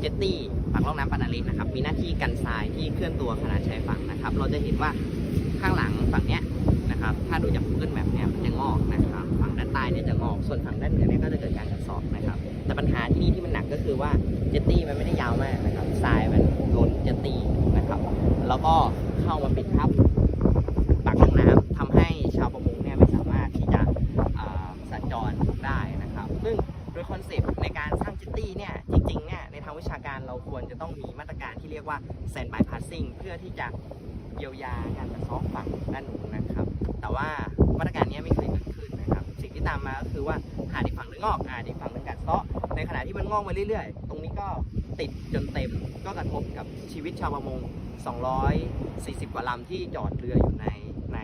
เจตตี้ปากล่องน้ำปานาลินะครับ มีหน้าที่กันทรายที่เคลื่อนตัวขนาดชายฝั่งนะครับ เราจะเห็นว่าข้างหลังฝั่งเนี้ยนะครับ ถ้าดูจาก Google บบเนี้ยมันจะงอกนะครับ ฝั่งด้านใต้เนี่ยจะงอก ส่วนฝั่งด้านเหนือเนี่ยก็จะเกิดการกัดเซาะนะครับ แต่ปัญหาที่นี่ที่มันหนักก็คือว่าเจตตี้มันไม่ได้ยาวมากนะครับ ทรายมันโดนเจตตี้นะครับ แล้วก็เข้ามาปิดทับปากล่องน้ำทำให้ชาวประมงเนี่ยไม่สามารถที่จะสัญจรได้นะครับ ซึ่งโดยคอนเซปต์ในการสร้างเจตตี้เนี่ยจริง วิชาการเราควรจะต้องมีมาตรการที่เรียกว่า sand by passing เพื่อที่จะเยียวยาการกระเซอกฝั่งด้านนู้นนะครับ แต่ว่ามาตรการนี้ไม่เคยเกิดขึ้นนะครับ สิ่งที่ตามมาก็คือว่าหาดอีฝั่งหนึงงอกหาดอีฝั่งหนึงกัดเซาะในขณะที่มันงอกมาเรื่อยๆ ตรงนี้ก็ติดจนเต็มก็กระทบกับชีวิตชาวประมง 240 กว่าลำที่จอดเรืออยู่ในใน